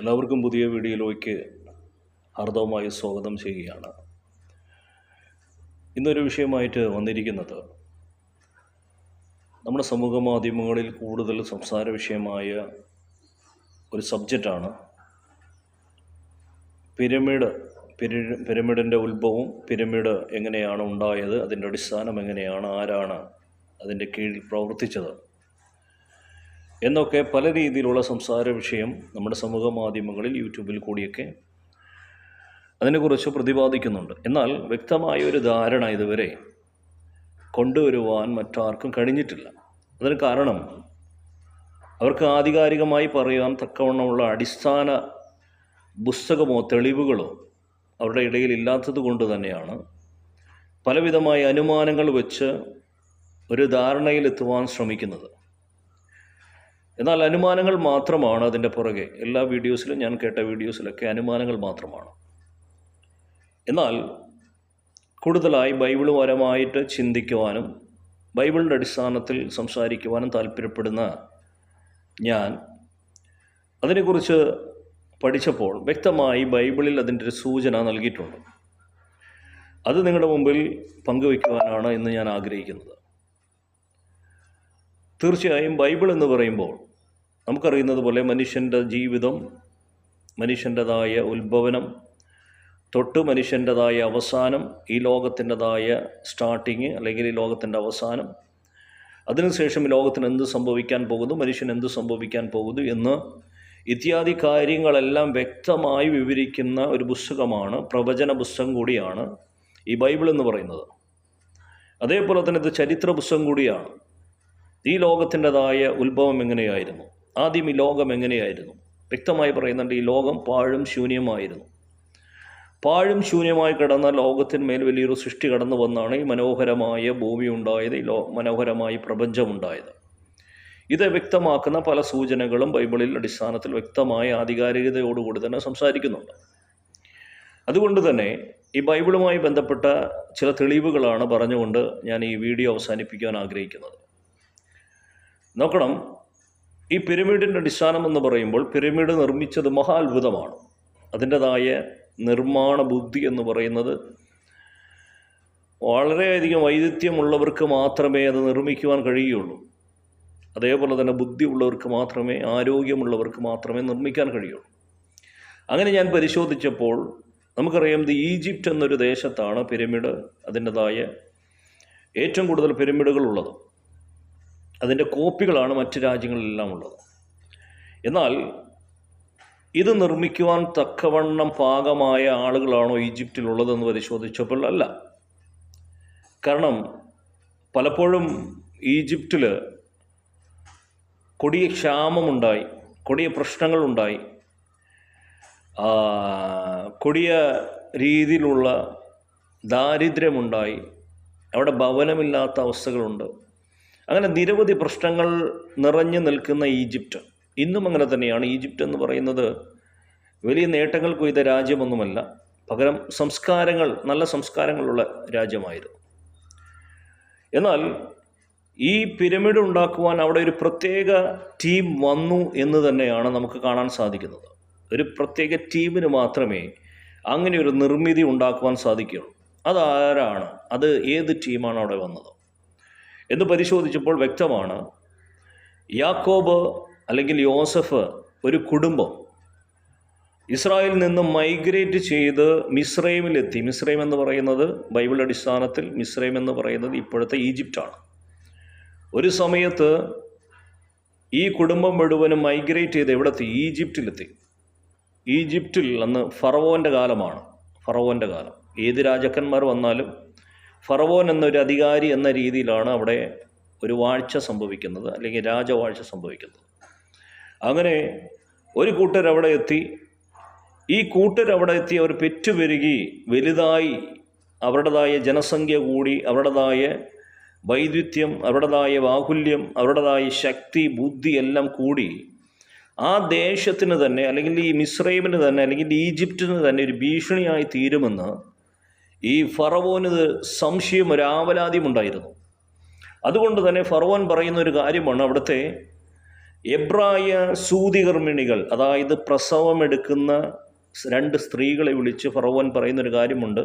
എല്ലാവർക്കും പുതിയ വീഡിയോയിലേക്ക് ഹാർദവമായി സ്വാഗതം ചെയ്യുകയാണ്. ഇന്നൊരു വിഷയമായിട്ട് വന്നിരിക്കുന്നത് നമ്മുടെ സമൂഹ മാധ്യമങ്ങളിൽ കൂടുതൽ സംസാര വിഷയമായ ഒരു സബ്ജക്റ്റാണ് പിരമിഡ് പിരി പിരമിഡിന്റെ ഉത്ഭവം പിരമിഡ് എങ്ങനെയാണ് ഉണ്ടായത് അതിന്റെ അടിസ്ഥാനം എങ്ങനെയാണ് ആരാണ് അതിന്റെ കീഴിൽ പ്രവർത്തിച്ചത്. എന്നൊക്കെ പല രീതിയിലുള്ള സംസാര വിഷയം നമ്മുടെ സമൂഹ മാധ്യമങ്ങളിൽ യൂട്യൂബിൽ കൂടിയൊക്കെ അതിനെക്കുറിച്ച് പ്രതിപാദിക്കുന്നുണ്ട്. എന്നാൽ വ്യക്തമായ ഒരു ധാരണ ഇതുവരെ കൊണ്ടുവരുവാൻ മറ്റാർക്കും കഴിഞ്ഞിട്ടില്ല. അതിന് കാരണം അവർക്ക് ആധികാരികമായി പറയാൻ തക്കവണ്ണമുള്ള അടിസ്ഥാന പുസ്തകമോ തെളിവുകളോ അവരുടെ ഇടയിൽ ഇല്ലാത്തത് കൊണ്ട് തന്നെയാണ് പലവിധമായ അനുമാനങ്ങൾ വെച്ച് ഒരു ധാരണയിലെത്തുവാൻ ശ്രമിക്കുന്നത്. എന്നാൽ അനുമാനങ്ങൾ മാത്രമാണ് അതിന്റെ പുറകെ. എല്ലാ വീഡിയോസിലും ഞാൻ കേട്ട വീഡിയോസിലൊക്കെ അനുമാനങ്ങൾ മാത്രമാണ്. എന്നാൽ കൂടുതലായി ബൈബിളുപരമായിട്ട് ചിന്തിക്കുവാനും ബൈബിളിന്റെ അടിസ്ഥാനത്തിൽ സംസാരിക്കുവാനും താല്പര്യപ്പെടുന്ന ഞാൻ അതിനെക്കുറിച്ച് പഠിച്ചപ്പോൾ വ്യക്തമായി ബൈബിളിൽ അതിന്റെ ഒരു സൂചന നൽകിയിട്ടുണ്ട്. അത് നിങ്ങളുടെ മുമ്പിൽ പങ്കുവയ്ക്കുവാനാണ് ഇന്ന് ഞാൻ ആഗ്രഹിക്കുന്നത്. തീർച്ചയായും ബൈബിൾ എന്ന് പറയുമ്പോൾ നമുക്കറിയുന്നത് പോലെ മനുഷ്യന്റെ ജീവിതം മനുഷ്യന്റെതായ ഉത്ഭവനം തൊട്ട് മനുഷ്യന്റെതായ അവസാനം ഈ ലോകത്തിന്റെതായ സ്റ്റാർട്ടിങ് അല്ലെങ്കിൽ ഈ ലോകത്തിന്റെ അവസാനം. അതിനുശേഷം ലോകത്തിന് എന്ത് സംഭവിക്കാൻ പോകുന്നു മനുഷ്യൻ എന്ത് സംഭവിക്കാൻ പോകുന്നു എന്ന് ഇത്യാദി കാര്യങ്ങളെല്ലാം വ്യക്തമായി വിവരിക്കുന്ന ഒരു പുസ്തകമാണ് പ്രവചന പുസ്തകം കൂടിയാണ് ഈ ബൈബിൾ എന്ന് പറയുന്നത്. അതേപോലെ തന്നെ ഇത് ചരിത്ര പുസ്തകം കൂടിയാണ്. ഈ ലോകത്തിന്റെതായ ഉത്ഭവം എങ്ങനെയായിരുന്നു? ആദ്യം ഈ ലോകം എങ്ങനെയായിരുന്നു? വ്യക്തമായി പറയുന്നുണ്ട് ഈ ലോകം പാഴും ശൂന്യമായിരുന്നു. പാഴും ശൂന്യമായി കിടന്ന ലോകത്തിന്മേൽ വലിയൊരു സൃഷ്ടി കടന്നു വന്നാണ് ഈ മനോഹരമായ ഭൂമി ഉണ്ടായത് ഈ ലോ മനോഹരമായ പ്രപഞ്ചമുണ്ടായത് ഇത് വ്യക്തമാക്കുന്ന പല സൂചനകളും ബൈബിളിൽ അടിസ്ഥാനത്തിൽ വ്യക്തമായ ആധികാരികതയോടുകൂടി തന്നെ സംസാരിക്കുന്നുണ്ട്. അതുകൊണ്ട് തന്നെ ഈ ബൈബിളുമായി ബന്ധപ്പെട്ട ചില തെളിവുകളാണ് പറഞ്ഞുകൊണ്ട് ഞാൻ ഈ വീഡിയോ അവസാനിപ്പിക്കാൻ ആഗ്രഹിക്കുന്നത്. നോക്കണം ഈ പിരമിഡിന്റെ അടിസ്ഥാനം എന്ന് പറയുമ്പോൾ പിരമിഡ് നിർമ്മിച്ചത് മഹാത്ഭുതമാണ്. അതിന്റെതായ നിർമ്മാണ ബുദ്ധി എന്ന് പറയുന്നത് വളരെയധികം വൈദഗ്ധ്യമുള്ളവർക്ക് മാത്രമേ അത് നിർമ്മിക്കുവാൻ കഴിയുള്ളൂ അതേപോലെ തന്നെ ബുദ്ധി ഉള്ളവർക്ക് മാത്രമേ ആരോഗ്യമുള്ളവർക്ക് മാത്രമേ നിർമ്മിക്കാൻ കഴിയുള്ളൂ. അങ്ങനെ ഞാൻ പരിശോധിച്ചപ്പോൾ നമുക്കറിയാം ഇത് ഈജിപ്റ്റ് എന്നൊരു ദേശത്താണ് പിരമിഡ് അതിന്റെതായ ഏറ്റവും കൂടുതൽ പിരമിഡുകൾ ഉള്ളത്. അതിന്റെ കോപ്പികളാണ് മറ്റ് രാജ്യങ്ങളിലെല്ലാം ഉള്ളത് എന്നാൽ ഇത് നിർമ്മിക്കുവാൻ തക്കവണ്ണം പാകമായ ആളുകളാണോ ഈജിപ്തിലുള്ളതെന്ന് പരിശോധിച്ചപ്പോൾ അല്ല. കാരണം പലപ്പോഴും ഈജിപ്തിൽ കൊടിയ ക്ഷാമമുണ്ടായി കൊടിയ പ്രശ്നങ്ങളുണ്ടായി. കൊടിയ രീതിയിലുള്ള ദാരിദ്ര്യമുണ്ടായി. അവിടെ ഭവനമില്ലാത്ത അവസ്ഥകളുണ്ട്. അങ്ങനെ നിരവധി പ്രശ്നങ്ങൾ നിറഞ്ഞു നിൽക്കുന്ന ഈജിപ്റ്റ്. ഇന്നും അങ്ങനെ തന്നെയാണ്. ഈജിപ്റ്റ് എന്ന് പറയുന്നത് വലിയ നേട്ടങ്ങൾ കൊയ്ത രാജ്യമൊന്നുമല്ല. പകരം സംസ്കാരങ്ങൾ നല്ല സംസ്കാരങ്ങളുള്ള രാജ്യമായിരുന്നു. എന്നാൽ ഈ പിരമിഡ് ഉണ്ടാക്കുവാൻ അവിടെ ഒരു പ്രത്യേക ടീം വന്നു എന്ന് തന്നെയാണ് നമുക്ക് കാണാൻ സാധിക്കുന്നത്. ഒരു പ്രത്യേക ടീമിന് മാത്രമേ അങ്ങനെ ഒരു നിർമ്മിതി ഉണ്ടാക്കുവാൻ സാധിക്കുകയുള്ളൂ. അതാരാണ്? അത് ഏത് ടീമാണ് അവിടെ വന്നത്? എന്ന് പരിശോധിച്ചപ്പോൾ വ്യക്തമാണ് യാക്കോബ് അല്ലെങ്കിൽ യോസഫ് ഒരു കുടുംബം. ഇസ്രായേലിൽ നിന്ന് മൈഗ്രേറ്റ് ചെയ്ത് മിസ്രൈമിലെത്തി. മിസ്രൈം എന്ന് പറയുന്നത് ബൈബിൾ അടിസ്ഥാനത്തിൽ മിസ്രൈം എന്ന് പറയുന്നത് ഇപ്പോഴത്തെ ഈജിപ്റ്റാണ്. ഒരു സമയത്ത് ഈ കുടുംബം മുഴുവനും മൈഗ്രേറ്റ് ചെയ്ത് എവിടെത്തി? ഈജിപ്തിലെത്തി ഈജിപ്തിൽ അന്ന് ഫറവോന്റെ കാലമാണ്. ഫറവോന്റെ കാലം. ഏത് രാജാക്കന്മാർ വന്നാലും ഫറവോൻ എന്നൊരു അധികാരി എന്ന രീതിയിലാണ് അവിടെ ഒരു വാഴ്ച സംഭവിക്കുന്നത് അല്ലെങ്കിൽ രാജവാഴ്ച സംഭവിക്കുന്നത്. അങ്ങനെ ഒരു കൂട്ടർ അവിടെ എത്തി. ഈ കൂട്ടർ അവിടെ എത്തി അവർ പെറ്റുപെരുകി വലുതായി അവരുടേതായ ജനസംഖ്യ കൂടി അവരുടേതായ വൈദ്യുത്യം അവരുടേതായ ബാഹുല്യം അവരുടേതായ ശക്തി ബുദ്ധി എല്ലാം കൂടി ആ ദേശത്തിന് തന്നെ അല്ലെങ്കിൽ ഈ മിസ്രൈമിന് തന്നെ അല്ലെങ്കിൽ ഈജിപ്തിന് തന്നെ ഒരു ഭീഷണിയായി തീരുമെന്ന് ഈ ഫറവോന് സംശയം ഒരു ഉണ്ടായിരുന്നു. അതുകൊണ്ട് തന്നെ ഫറവോൻ പറയുന്ന ഒരു കാര്യമാണ് അവിടുത്തെ എബ്രായ സൂതികർമ്മിണികൾ അതായത് പ്രസവമെടുക്കുന്ന രണ്ട് സ്ത്രീകളെ വിളിച്ച് ഫറവോൻ പറയുന്നൊരു കാര്യമുണ്ട്.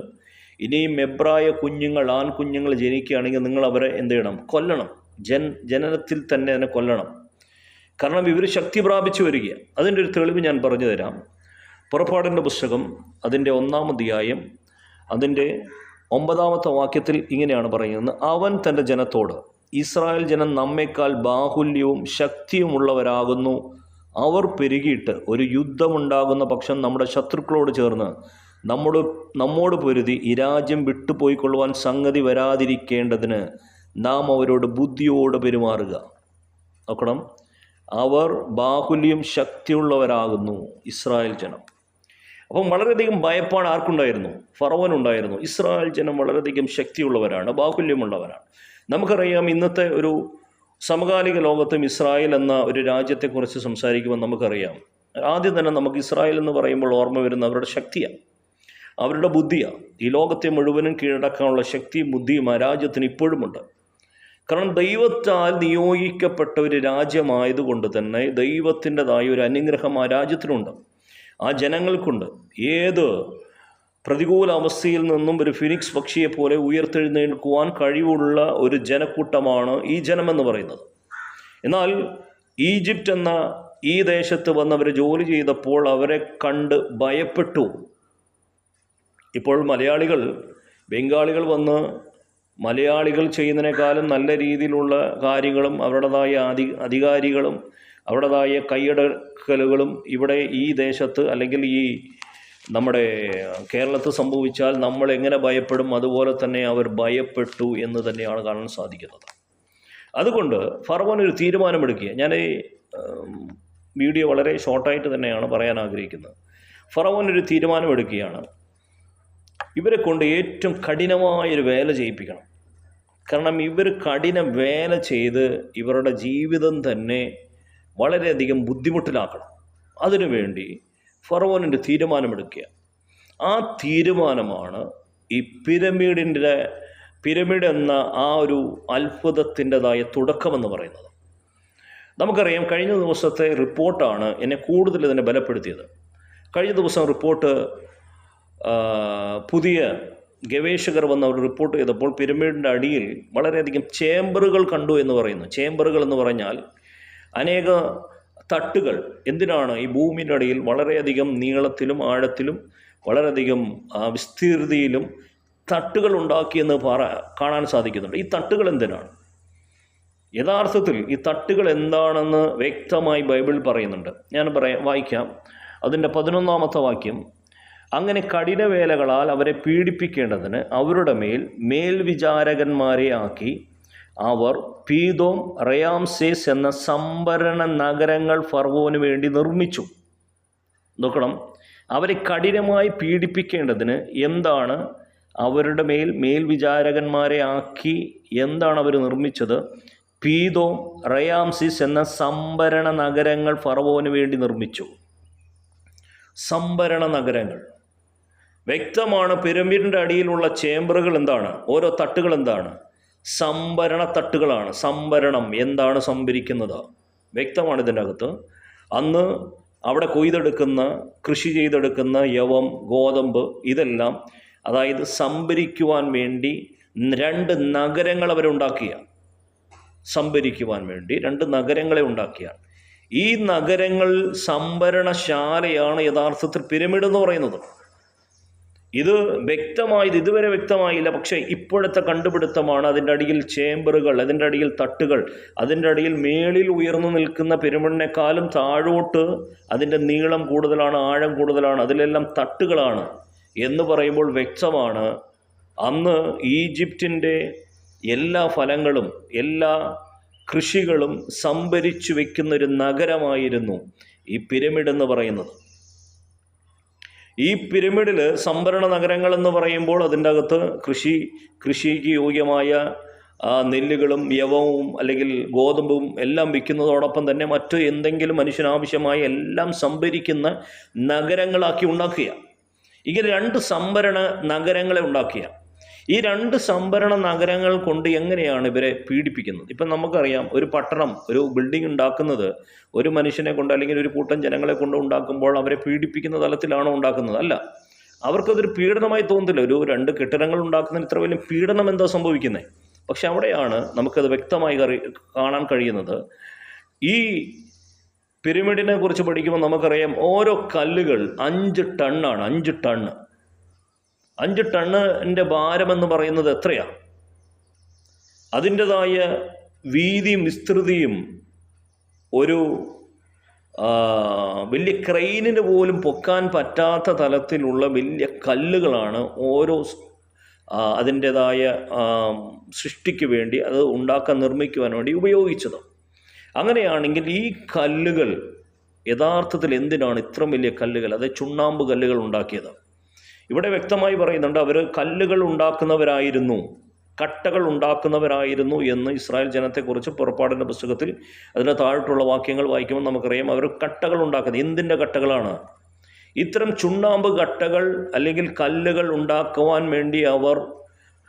ഇനിയും എബ്രായ കുഞ്ഞുങ്ങൾ ആൺകുഞ്ഞുങ്ങൾ ജനിക്കുകയാണെങ്കിൽ നിങ്ങൾ അവരെ എന്ത് ചെയ്യണം? കൊല്ലണം. ജൻ ജനനത്തിൽ തന്നെ അതിനെ കൊല്ലണം. കാരണം ഇവർ ശക്തി പ്രാപിച്ചു വരിക അതിന്റെ ഒരു തെളിവ് ഞാൻ പറഞ്ഞു തരാം. പുറപ്പാടിന്റെ പുസ്തകം അതിന്റെ ഒന്നാം അധ്യായം അതിന്റെ ഒമ്പതാമത്തെ വാക്യത്തിൽ ഇങ്ങനെയാണ് പറയുന്നത്. അവൻ തന്റെ ജനത്തോട് ഇസ്രായേൽ ജനം നമ്മേക്കാൾ ബാഹുല്യവും ശക്തിയുമുള്ളവരാകുന്നു. അവർ പെരുകിയിട്ട് ഒരു യുദ്ധമുണ്ടാകുന്ന പക്ഷം നമ്മുടെ ശത്രുക്കളോട് ചേർന്ന് നമ്മോട് നമ്മോട് പൊരുതി ഈ രാജ്യം വിട്ടുപോയിക്കൊള്ളുവാൻ സംഗതി വരാതിരിക്കേണ്ടതിന് നാം അവരോട് ബുദ്ധിയോട് പെരുമാറുക. നോക്കണം. അവർ ബാഹുല്യം ശക്തിയുള്ളവരാകുന്നു ഇസ്രായേൽ ജനം. അപ്പം വളരെയധികം ഭയപ്പാട് ആർക്കുണ്ടായിരുന്നു? ഫറവനുണ്ടായിരുന്നു. ഇസ്രായേൽ ജനം വളരെയധികം ശക്തിയുള്ളവരാണ് ബാഹുല്യമുള്ളവരാണ്. നമുക്കറിയാം ഇന്നത്തെ ഒരു സമകാലിക ലോകത്തും ഇസ്രായേൽ എന്ന ഒരു രാജ്യത്തെക്കുറിച്ച് സംസാരിക്കുമ്പോൾ നമുക്കറിയാം. ആദ്യം തന്നെ നമുക്ക് ഇസ്രായേൽ എന്ന് പറയുമ്പോൾ ഓർമ്മ വരുന്ന അവരുടെ ശക്തിയാണ്. അവരുടെ ബുദ്ധിയാണ്. ഈ ലോകത്തെ മുഴുവനും കീഴടക്കാനുള്ള ശക്തിയും ബുദ്ധിയും ആ രാജ്യത്തിന് ഇപ്പോഴുമുണ്ട് കാരണം ദൈവത്താൽ നിയോഗിക്കപ്പെട്ട ഒരു രാജ്യമായതുകൊണ്ട് തന്നെ ദൈവത്തിന്റെതായ ഒരു അനുഗ്രഹം ആ രാജ്യത്തിനുണ്ട്. ആ ജനങ്ങൾക്കുണ്ട്. ഏത് പ്രതികൂല അവസ്ഥയിൽ നിന്നും ഒരു ഫിനിക്സ് പക്ഷിയെ പോലെ ഉയർത്തെഴുന്നേൽക്കുവാൻ കഴിവുള്ള ഒരു ജനക്കൂട്ടമാണ് ഈ ജനമെന്ന് പറയുന്നത്. എന്നാൽ ഈജിപ്റ്റ് എന്ന ഈ ദേശത്ത് വന്നവർ ജോലി ചെയ്തപ്പോൾ അവരെ കണ്ട് ഭയപ്പെട്ടു. ഇപ്പോൾ മലയാളികൾ ബംഗാളികൾ വന്ന് മലയാളികൾ ചെയ്യുന്നതിനേക്കാളും നല്ല രീതിയിലുള്ള കാര്യങ്ങളും അവരുടേതായ അധി അധികാരികളും അവരുടേതായ കൈയടക്കലുകളും ഇവിടെ ഈ ദേശത്ത് അല്ലെങ്കിൽ ഈ നമ്മുടെ കേരളത്തിൽ സംഭവിച്ചാൽ നമ്മൾ എങ്ങനെ ഭയപ്പെടും അതുപോലെ തന്നെ അവർ ഭയപ്പെട്ടു എന്ന് തന്നെയാണ് കാണാൻ സാധിക്കുന്നത്. അതുകൊണ്ട് ഫറവോൻ ഒരു തീരുമാനമെടുക്കുക. ഞാൻ വീഡിയോ വളരെ ഷോർട്ടായിട്ട് തന്നെയാണ് പറയാൻ ആഗ്രഹിക്കുന്നത്. ഫറവോൻ ഒരു തീരുമാനമെടുക്കുകയാണ്. ഇവരെ കൊണ്ട് ഏറ്റവും കഠിനമായൊരു വേല ചെയ്യിപ്പിക്കണം. കാരണം ഇവർ കഠിന വേല ചെയ്ത് ഇവരുടെ ജീവിതം തന്നെ വളരെയധികം ബുദ്ധിമുട്ടിലാക്കണം. അതിനുവേണ്ടി ഫറവോനിന്റെ തീരുമാനമെടുക്കുക. ആ തീരുമാനമാണ് ഈ പിരമിഡിന്റെ പിരമിഡ് എന്ന ആ ഒരു അത്ഭുതത്തിന്റെതായ തുടക്കമെന്ന് പറയുന്നത്. നമുക്കറിയാം കഴിഞ്ഞ ദിവസത്തെ റിപ്പോർട്ടാണ് എന്നെ കൂടുതൽ ഇതിനെ ബലപ്പെടുത്തിയത്. കഴിഞ്ഞ ദിവസം റിപ്പോർട്ട് പുതിയ ഗവേഷകർ വന്ന് അവർ റിപ്പോർട്ട് ചെയ്തപ്പോൾ പിരമിഡിന്റെ അടിയിൽ വളരെയധികം ചേംബറുകൾ കണ്ടു എന്ന് പറയുന്നു. ചേംബറുകൾ എന്ന് പറഞ്ഞാൽ അനേക തട്ടുകൾ. എന്തിനാണ്? ഈ ഭൂമിയുടെ അടിയിൽ വളരെയധികം നീളത്തിലും ആഴത്തിലും വളരെയധികം വിസ്തീർതിയിലും തട്ടുകൾ ഉണ്ടാക്കിയെന്ന് പറ കാണാൻ സാധിക്കുന്നുണ്ട്. ഈ തട്ടുകൾ എന്തിനാണ്? യഥാർത്ഥത്തിൽ ഈ തട്ടുകൾ എന്താണെന്ന് വ്യക്തമായി ബൈബിൾ പറയുന്നുണ്ട്. ഞാൻ പറയാം വായിക്കാം. അതിന്റെ പതിനൊന്നാമത്തെ വാക്യം അങ്ങനെ കഠിനവേലകളാൽ അവരെ പീഡിപ്പിക്കേണ്ടതിന് അവരുടെ മേൽ മേൽവിചാരകന്മാരെ ആക്കി അവർ പീതോം റയാംസേസ് എന്ന സംഭരണ നഗരങ്ങൾ ഫർവോന് വേണ്ടി നിർമ്മിച്ചു. നോക്കണം അവരെ കഠിനമായി പീഡിപ്പിക്കേണ്ടതിന് എന്താണ് അവരുടെ മേൽ മേൽവിചാരകന്മാരെ ആക്കി എന്താണ് അവർ നിർമ്മിച്ചത്? പീതോം റയാംസിസ് എന്ന സംഭരണ നഗരങ്ങൾ ഫറവോന് വേണ്ടി നിർമ്മിച്ചു. സംഭരണ നഗരങ്ങൾ. വ്യക്തമാണ് പിരമിഡിന്റെ അടിയിലുള്ള ചേംബറുകൾ എന്താണ്? ഓരോ തട്ടുകൾ എന്താണ്? സംഭരണ തട്ടുകളാണ് സംഭരണം എന്താണ് സംഭരിക്കുന്നത്? വ്യക്തമാണ് ഇതിന്റെ അകത്ത്. അന്ന് അവിടെ കൊയ്തെടുക്കുന്ന കൃഷി ചെയ്തെടുക്കുന്ന യവം ഗോതമ്പ് ഇതെല്ലാം അതായത് സംഭരിക്കുവാൻ വേണ്ടി രണ്ട് നഗരങ്ങൾ അവരുണ്ടാക്കിയ സംഭരിക്കുവാൻ വേണ്ടി രണ്ട് നഗരങ്ങളെ ഉണ്ടാക്കിയ. ഈ നഗരങ്ങൾ സംഭരണശാലയാണ് യഥാർത്ഥത്തിൽ പിരമിഡ് എന്ന് പറയുന്നത്. ഇത് വ്യക്തമായത് ഇതുവരെ വ്യക്തമായില്ല. പക്ഷേ ഇപ്പോഴത്തെ കണ്ടുപിടുത്തമാണ് അതിന്റെ അടിയിൽ ചേമ്പറുകൾ അതിന്റെ അടിയിൽ തട്ടുകൾ അതിന്റെ അടിയിൽ മേളിൽ ഉയർന്നു നിൽക്കുന്ന പെരുമണ്ണിനെക്കാളും താഴോട്ട് അതിന്റെ നീളം കൂടുതലാണ് ആഴം കൂടുതലാണ് അതിലെല്ലാം തട്ടുകളാണ് എന്ന് പറയുമ്പോൾ വ്യക്തമാണ്. അന്ന് ഈജിപ്തിന്റെ എല്ലാ ഫലങ്ങളും എല്ലാ കൃഷികളും സംഭരിച്ചു വെക്കുന്നൊരു നഗരമായിരുന്നു ഈ പിരമിഡ് എന്ന് പറയുന്നത്. ഈ പിരമിഡിൽ സംഭരണ നഗരങ്ങൾ എന്ന് പറയുമ്പോൾ അതിന്റെ അകത്ത് കൃഷി കൃഷിക്ക് യോഗ്യമായ നെല്ലുകളും യവവും അല്ലെങ്കിൽ ഗോതമ്പും എല്ലാം വിൽക്കുന്നതോടൊപ്പം തന്നെ മറ്റ് എന്തെങ്കിലും മനുഷ്യനാവശ്യമായ എല്ലാം സംഭരിക്കുന്ന നഗരങ്ങളാക്കി ഉണ്ടാക്കുക ഇങ്ങനെ രണ്ട് സംഭരണ നഗരങ്ങളെ ഉണ്ടാക്കിയ ഈ രണ്ട് സംഭരണ നഗരങ്ങൾ കൊണ്ട് എങ്ങനെയാണ് ഇവരെ പീഡിപ്പിക്കുന്നത്? ഇപ്പം നമുക്കറിയാം ഒരു പട്ടണം ഒരു ബിൽഡിംഗ് ഉണ്ടാക്കുന്നത് ഒരു മനുഷ്യനെ കൊണ്ട് അല്ലെങ്കിൽ ഒരു കൂട്ടം ജനങ്ങളെ കൊണ്ട് ഉണ്ടാക്കുമ്പോൾ അവരെ പീഡിപ്പിക്കുന്ന തലത്തിലാണോ ഉണ്ടാക്കുന്നത്? അല്ല. അവർക്കതൊരു പീഡനമായി തോന്നുന്നില്ല. ഒരു രണ്ട് കെട്ടിടങ്ങൾ ഉണ്ടാക്കുന്നതിന് ഇത്ര വലിയ പീഡനം എന്താ സംഭവിക്കുന്നത് പക്ഷെ അവിടെയാണ് നമുക്കത് വ്യക്തമായി കാണാൻ കഴിയുന്നത്. ഈ പിരമിഡിനെ കുറിച്ച് പഠിക്കുമ്പോൾ നമുക്കറിയാം ഓരോ കല്ലുകൾ അഞ്ച് ടണ്ണാണ് അഞ്ച് ടണ്ണ്. അഞ്ച് ടണ്ണിന്റെ ഭാരമെന്ന് പറയുന്നത് എത്രയാണ് അതിന്റെതായ വീതിയും വിസ്തൃതിയും ഒരു വലിയ ക്രെയിനിന് പോലും പൊക്കാൻ പറ്റാത്ത തലത്തിലുള്ള വലിയ കല്ലുകളാണ് ഓരോ അതിന്റേതായ സൃഷ്ടിക്ക് വേണ്ടി അത് ഉണ്ടാക്കാൻ നിർമ്മിക്കുവാൻ വേണ്ടി ഉപയോഗിച്ചത്. അങ്ങനെയാണെങ്കിൽ ഈ കല്ലുകൾ യഥാർത്ഥത്തിൽ എന്തിനാണ് ഇത്രയും വലിയ കല്ലുകൾ അത് ചുണ്ണാമ്പ് കല്ലുകൾ ഉണ്ടാക്കിയത്? ഇവിടെ വ്യക്തമായി പറയുന്നുണ്ട് അവർ കല്ലുകൾ ഉണ്ടാക്കുന്നവരായിരുന്നു കട്ടകൾ ഉണ്ടാക്കുന്നവരായിരുന്നു എന്ന് ഇസ്രായേൽ ജനത്തെക്കുറിച്ച് പുറപ്പാടിന്റെ പുസ്തകത്തിൽ അതിന്റെ താഴോട്ടുള്ള വാക്യങ്ങൾ വായിക്കുമ്പോൾ നമുക്കറിയാം അവർ കട്ടകൾ ഉണ്ടാക്കുന്നത്. എന്തിന്റെ കട്ടകളാണ്? ഇത്തരം ചുണ്ണാമ്പ് കട്ടകൾ അല്ലെങ്കിൽ കല്ലുകൾ ഉണ്ടാക്കുവാൻ വേണ്ടി അവർ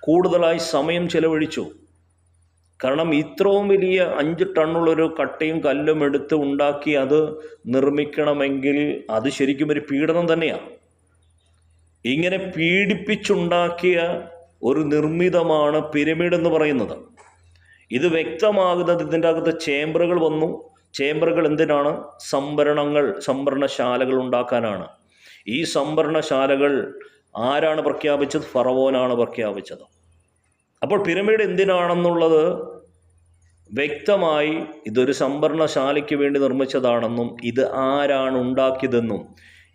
കൂടുതലായി സമയം ചെലവഴിച്ചു. കാരണം ഇത്രയും വലിയ അഞ്ച് ടണ്ണുള്ളൊരു കട്ടയും കല്ലും എടുത്ത് ഉണ്ടാക്കി അത് നിർമ്മിക്കണമെങ്കിൽ അത് ശരിക്കും ഒരു പീഡനം തന്നെയാണ് ഇങ്ങനെ പീഡിപ്പിച്ചുണ്ടാക്കിയ ഒരു നിർമ്മിതമാണ് പിരമിഡ് എന്ന് പറയുന്നത്. ഇത് വ്യക്തമാകുന്നത് ഇതിന്റെ അകത്ത് ചേംബറുകൾ വന്നു. ചേംബറുകൾ എന്തിനാണ്? സംഭരണങ്ങൾ സംഭരണശാലകൾ ഉണ്ടാക്കാനാണ്. ഈ സംഭരണശാലകൾ ആരാണ് പ്രഖ്യാപിച്ചത്? ഫറവോനാണ് പ്രഖ്യാപിച്ചത്. അപ്പോൾ പിരമിഡ് എന്തിനാണെന്നുള്ളത് വ്യക്തമായി ഇതൊരു സംഭരണശാലയ്ക്ക് വേണ്ടി നിർമ്മിച്ചതാണെന്നും ഇത് ആരാണ് ഉണ്ടാക്കിയതെന്നും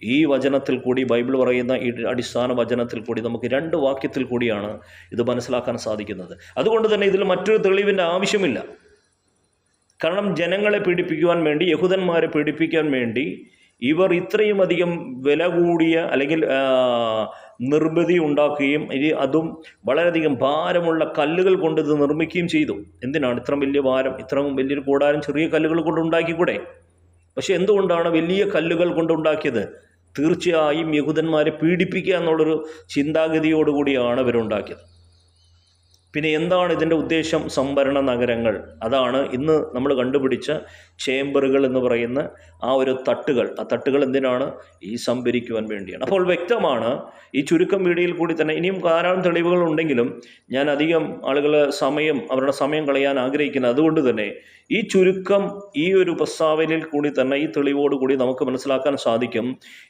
ഈ വചനത്തിൽ കൂടി ബൈബിൾ പറയുന്ന ഈ അടിസ്ഥാന വചനത്തിൽ കൂടി നമുക്ക് രണ്ട് വാക്യത്തിൽ കൂടിയാണ് ഇത് മനസ്സിലാക്കാൻ സാധിക്കുന്നത്. അതുകൊണ്ട് തന്നെ ഇതിൽ മറ്റൊരു തെളിവിന്റെ ആവശ്യമില്ല. കാരണം ജനങ്ങളെ പീഡിപ്പിക്കുവാൻ വേണ്ടി യഹൂദന്മാരെ പീഡിപ്പിക്കാൻ വേണ്ടി ഇവർ ഇത്രയും അധികം വില കൂടിയ അല്ലെങ്കിൽ നിർമ്മിതി ഉണ്ടാക്കുകയും ഇനി അതും വളരെയധികം ഭാരമുള്ള കല്ലുകൾ കൊണ്ട് ഇത് നിർമ്മിക്കുകയും ചെയ്തു. എന്തിനാണ് ഇത്ര വലിയ ഭാരം? ഇത്ര വലിയൊരു കൂടാരം ചെറിയ കല്ലുകൾ കൊണ്ട് ഉണ്ടാക്കിക്കൂടെ? പക്ഷേ എന്തുകൊണ്ടാണ് വലിയ കല്ലുകൾ കൊണ്ട് ഉണ്ടാക്കിയത്? തീർച്ചയായും യഹൂദന്മാരെ പീഡിപ്പിക്കുക എന്നുള്ളൊരു ചിന്താഗതിയോടുകൂടിയാണ് ഇവരുണ്ടാക്കിയത്. പിന്നെ എന്താണ് ഇതിന്റെ ഉദ്ദേശം? സംഭരണ നഗരങ്ങൾ. അതാണ് ഇന്ന് നമ്മൾ കണ്ടുപിടിച്ച ചേംബറുകൾ എന്ന് പറയുന്ന ആ ഒരു തട്ടുകൾ. ആ തട്ടുകൾ എന്തിനാണ്? ഈ സംഭരിക്കുവാൻ വേണ്ടിയാണ്. അപ്പോൾ വ്യക്തമാണ് ഈ ചുരുക്കം വീഡിയോയിൽ കൂടി തന്നെ ഇനിയും ധാരാളം തെളിവുകൾ ഉണ്ടെങ്കിലും ഞാൻ അധികം ആളുകൾ സമയം അവരുടെ സമയം കളയാൻ ആഗ്രഹിക്കുന്നത് അതുകൊണ്ട് തന്നെ ഈ ചുരുക്കം ഈ ഒരു പ്രസ്താവനയിൽ കൂടി തന്നെ ഈ തെളിവോട് കൂടി നമുക്ക് മനസ്സിലാക്കാൻ സാധിക്കും.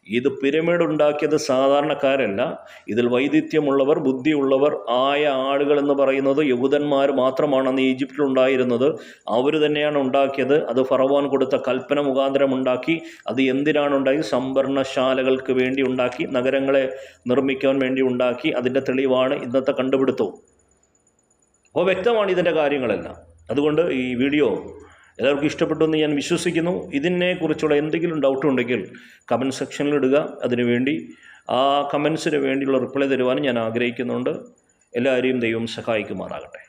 ഇത് പിരമിഡ് ഉണ്ടാക്കിയത് സാധാരണക്കാരല്ല. ഇതിൽ വൈദിധ്യമുള്ളവർ ബുദ്ധിയുള്ളവർ ആയ ആളുകൾ എന്ന് പറയുന്നത് യഹൂദന്മാർ മാത്രമാണെന്ന് ഈജിപ്തിൽ ഉണ്ടായിരുന്നത് അവർ തന്നെയാണ് ഉണ്ടാക്കിയത്. അത് ഫറവാൻ കൊടുത്ത കൽപ്പന മുഖാന്തരം ഉണ്ടാക്കി. അത് എന്തിനാണ് ഉണ്ടായി സംഭരണശാലകൾക്ക് വേണ്ടി ഉണ്ടാക്കി. നഗരങ്ങളെ നിർമ്മിക്കാൻ വേണ്ടി ഉണ്ടാക്കി. അതിന്റെ തെളിവാണ് ഇന്നത്തെ കണ്ടുപിടുത്തവും. അപ്പോൾ വ്യക്തമാണ് ഇതിന്റെ കാര്യങ്ങളെല്ലാം. അതുകൊണ്ട് ഈ വീഡിയോ എല്ലാവർക്കും ഇഷ്ടപ്പെട്ടു എന്ന് ഞാൻ വിശ്വസിക്കുന്നു. ഇതിനെക്കുറിച്ചുള്ള എന്തെങ്കിലും ഡൗട്ട് ഉണ്ടെങ്കിൽ കമന്റ് സെക്ഷനിൽ ഇടുക. അതിനുവേണ്ടി ആ കമൻസിന് വേണ്ടിയുള്ള റിപ്ലൈ തരുവാനും ഞാൻ ആഗ്രഹിക്കുന്നുണ്ട്. എല്ലാവരെയും ദൈവം സഹായിക്കുമാറാകട്ടെ.